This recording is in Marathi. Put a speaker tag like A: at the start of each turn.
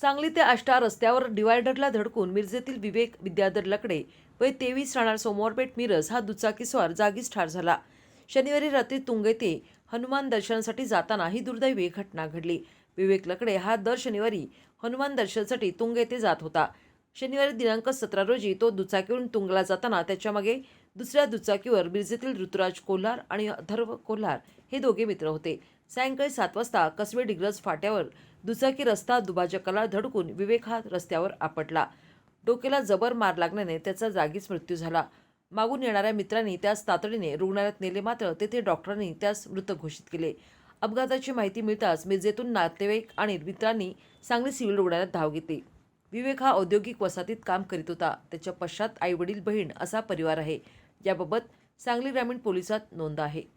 A: सांगली ते आष्टा रस्त्यावर डिवायडरला धडकून मिरजेतील विवेक विद्याधर लकडे वय तेवीस राहणार सोमवारपेठ मिरज हा दुचाकीस्वार जागीच ठार झाला. शनिवारी रात्री तुंग येथे हनुमान दर्शनासाठी जाताना ही दुर्दैवी घटना घडली. विवेक लकडे हा दर शनिवारी हनुमान दर्शनासाठी तुंग येथे जात होता. शनिवारी दिनांक सतरा रोजी तो दुचाकीवरून तुंगला जाताना त्याच्यामागे दुसऱ्या दुचाकीवर मिरजेतील ऋतुराज कोल्हार आणि अथर्व कोल्हार हे दोघे मित्र होते. सायंकाळी सात वाजता कसबे डिग्रज फाट्यावर दुचाकी रस्ता दुभाजकाला धडकून विवेक हा रस्त्यावर आपटला. डोक्याला जबर मार लागल्याने त्याचा जागीच मृत्यू झाला. मागून येणाऱ्या मित्रांनी त्यास तातडीने रुग्णालयात नेले मात्र तेथे डॉक्टरांनी त्यास मृत घोषित केले. अपघाताची माहिती मिळताच मिरजेतून नातेवाईक आणि मित्रांनी सांगली सिव्हिल रुग्णालयात धाव घेतली. विवेक हा औद्योगिक वसाहतीत काम करीत होता. त्याच्या पश्चात आईवडील बहीण असा परिवार आहे. याबाबत सांगली ग्रामीण पोलिसात नोंद आहे.